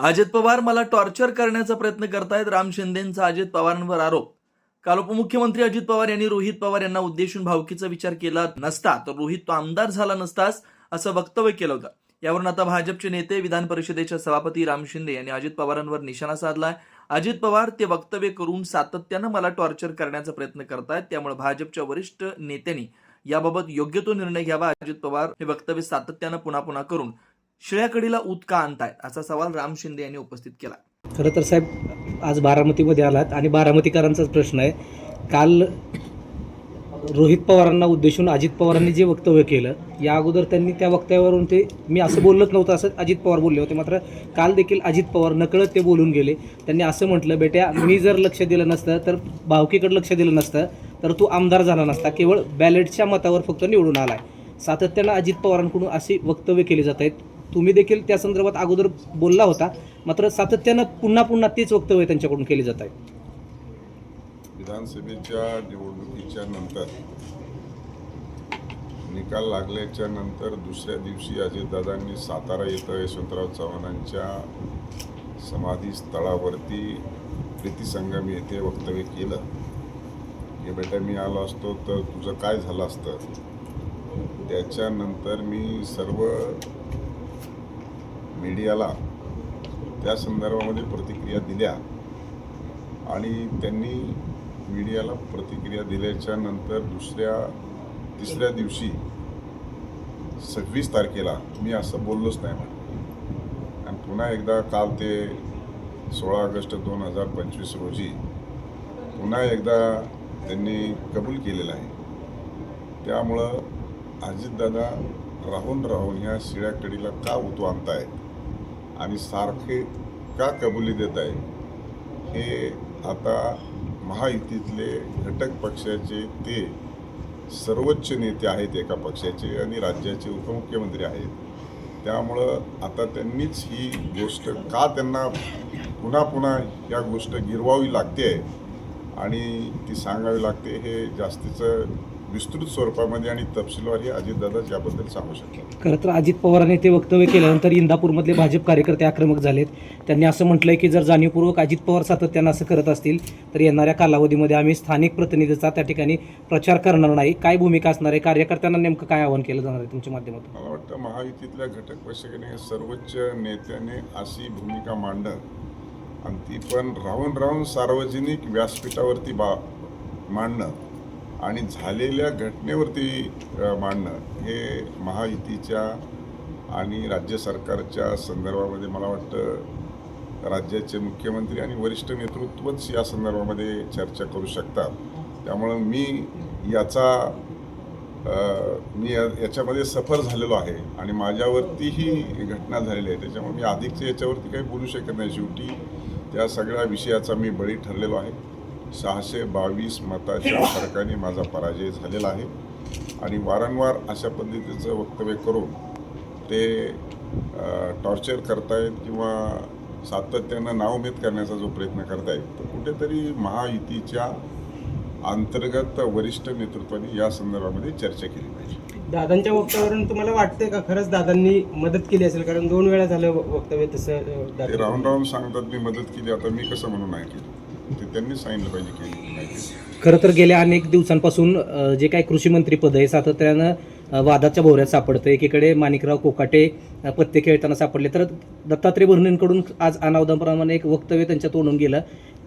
अजित पवार मला टॉर्चर करण्याचा प्रयत्न करतायत. राम शिंदेंचा अजित पवारांवर आरोप. काल उपमुख्यमंत्री अजित पवार यांनी रोहित पवार यांना उद्देशून भावकीचा विचार केला नसता. तर रोहित तो आमदार झाला नसताच असं वक्तव्य केलं होतं. यावरून आता भाजपचे नेते विधान परिषदेच्या सभापती राम शिंदे यांनी अजित पवारांवर निशाणा साधलाय. अजित पवार ते वक्तव्य करून सातत्यानं मला टॉर्चर करण्याचा प्रयत्न करतायत. त्यामुळे भाजपच्या वरिष्ठ नेत्यांनी याबाबत योग्य तो निर्णय घ्यावा. अजित पवार हे वक्तव्य सातत्यानं पुन्हा पुन्हा करून शिळ्याकडीला ऊत का आणताय असा सवाल राम शिंदे यांनी उपस्थित केला. खरं तर साहेब आज बारामतीमध्ये आलात आणि बारामतीकरांचाच प्रश्न आहे. काल रोहित पवारांना उद्देशून अजित पवारांनी जे वक्तव्य केलं या अगोदर त्यांनी त्या वक्तव्यावरून ते मी असं बोललंच नव्हतं असं अजित पवार बोलले होते. मात्र काल देखील अजित पवार नकळत ते बोलून गेले. त्यांनी असं म्हटलं बेट्या मी जर लक्ष दिलं नसतं तर भावकीकडे लक्ष दिलं नसतं तर तू आमदार झाला नसता. केवळ बॅलेटच्या मतावर फक्त निवडून आलाय. सातत्यानं अजित पवारांकडून अशी वक्तव्य केली जात आहेत. तुम्ही देखील त्या संदर्भात अगोदर बोलला होता. मात्र सातत्यानं पुन्हा पुन्हा तेच वक्तव्य त्यांच्याकडून केले जात आहे. विधानसभेच्या निवडणुकीच्या नंतर निकाल लागल्याच्या नंतर दुसऱ्या दिवशी अजितदादांनी सातारा येथं यशवंतराव चव्हाणांच्या समाधी स्थळावरती प्रीतीसंगम येथे वक्तव्य केलं. की बेटा मी आलो असतो तर तुझं काय झालं असतं? त्याच्यानंतर मी सर्व मीडियाला त्या संदर्भामध्ये प्रतिक्रिया दिल्या आणि त्यांनी मीडियाला प्रतिक्रिया दिल्याच्या नंतर दुसऱ्या तिसऱ्या दिवशी सव्वीस तारखेला मी असं बोललोच नाही म्हणे. आणि पुन्हा एकदा काल ते सोळा ऑगस्ट दोन हजार पंचवीस रोजी पुन्हा एकदा त्यांनी कबूल केलेलं आहे. त्यामुळं अजितदादा राहून राहून ह्या शिळ्याकडीला का उतू आणतायत? आणि सारखे का कबुली देत आहे? हे आता महायुतीतले घटक पक्षाचे ते सर्वोच्च नेते आहेत एका पक्षाचे आणि राज्याचे उपमुख्यमंत्री आहेत. त्यामुळं आता त्यांनीच ही गोष्ट का त्यांना पुन्हा पुन्हा या गोष्ट गिरवावी लागते? आणि ती सांगावी लागते हे जास्तीचं विस्तृत स्वरूपामध्ये आणि तपशीलवार अजितदादाच याबद्दल सांगू शकतात. खरं तर अजित पवारांनी ते वक्तव्य केल्यानंतर इंदापूरमधले भाजप कार्यकर्ते आक्रमक झालेत. त्यांनी असं म्हटलंय की जर जाणीवपूर्वक अजित पवार सातत्यानं असं करत असतील तर येणाऱ्या कालावधीमध्ये आम्ही स्थानिक प्रतिनिधीचा त्या ठिकाणी प्रचार करणार नाही. काय भूमिका असणार आहे? कार्यकर्त्यांना नेमकं काय आवाहन केलं जाणार आहे तुमच्या माध्यमातून? मला वाटतं महायुतीतल्या घटक पक्षाने सर्वोच्च नेत्याने अशी भूमिका मांडणं आणि ती पण राहून राहून सार्वजनिक व्यासपीठावरती बा मांडणं. आणि झालेल्या घटनेवरती मांडणं हे महायुतीच्या आणि राज्य सरकारच्या संदर्भामध्ये मला वाटतं राज्याचे मुख्यमंत्री आणि वरिष्ठ नेतृत्वच या संदर्भामध्ये चर्चा करू शकतात. त्यामुळं मी याचा मी या- याच्यामध्ये सफर झालेलो आहे आणि माझ्यावरती ही घटना झालेली आहे. त्याच्यामुळे मी अधिकच्या याच्यावरती काही बोलू शकत नाही. शेवटी त्या सगळ्या विषयाचा मी बळी ठरलेलो आहे. सहाशे बावीस मताच्या फरकाने माझा पराजय झालेला आहे. आणि वारंवार अशा पद्धतीचं वक्तव्य करून ते टॉर्चर करतायत किंवा सातत्यानं नावमेद करण्याचा जो प्रयत्न करतायत तर कुठेतरी महायुतीच्या अंतर्गत वरिष्ठ नेतृत्वाने या संदर्भामध्ये चर्चा केली पाहिजे. दादांच्या वक्तव्यावरून तुम्हाला वाटतंय का खरंच दादांनी मदत केली असेल? कारण दोन वेळा झालं वक्तव्य तसं ते राहून राहून सांगतात मी मदत केली आता मी कसं म्हणून नाही केली? ते त्यांनी सांगितलं पाहिजे की. खरं तर गेल्या अनेक दिवसांपासून अ, जे काही कृषी मंत्री पद आहे सातत्यानं अ, वादाच्या भोवऱ्यात सापडतं एकीकडे माणिकराव कोकाटे अ, पत्ते खेळताना सापडले. तर दत्तात्रय भरणेंकडून आज अनावधानप्रमाणे एक वक्तव्य त्यांच्या तोंडून गेलं.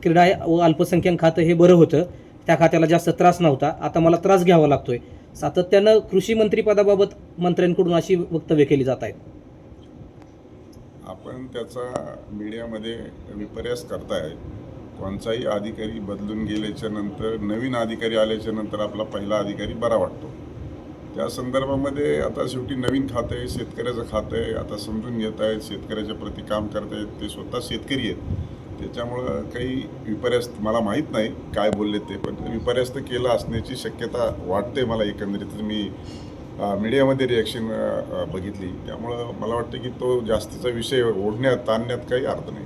क्रीडा व अल्पसंख्याक खातं हे बरं होतं. त्या खात्याला जास्त त्रास नव्हता. आता मला त्रास घ्यावा लागतोय. सातत्यानं कृषी मंत्रीपदाबाबत मंत्र्यांकडून अशी वक्तव्य केली जात आहेत. आपण त्याचा मीडियामध्ये विपर्यास करताय. कोणताही अधिकारी बदलून गेल्याच्यानंतर नवीन अधिकारी आल्याच्यानंतर आपला पहिला अधिकारी बरा वाटतो. त्या संदर्भामध्ये आता शेवटी नवीन खातं आहे शेतकऱ्याचं खातं आहे आता समजून घेत आहेत शेतकऱ्याच्या प्रती काम करत आहेत ते स्वतः शेतकरी आहेत. त्याच्यामुळं काही विपर्यास्त मला माहीत नाही काय बोलले ते पण विपर्यास्त केलं असण्याची शक्यता वाटते मला एकंदरीत. मी मीडियामध्ये रिॲक्शन बघितली. त्यामुळं मला वाटतं की तो जास्तीचा विषय ओढण्यात ताणण्यात काही अर्थ नाही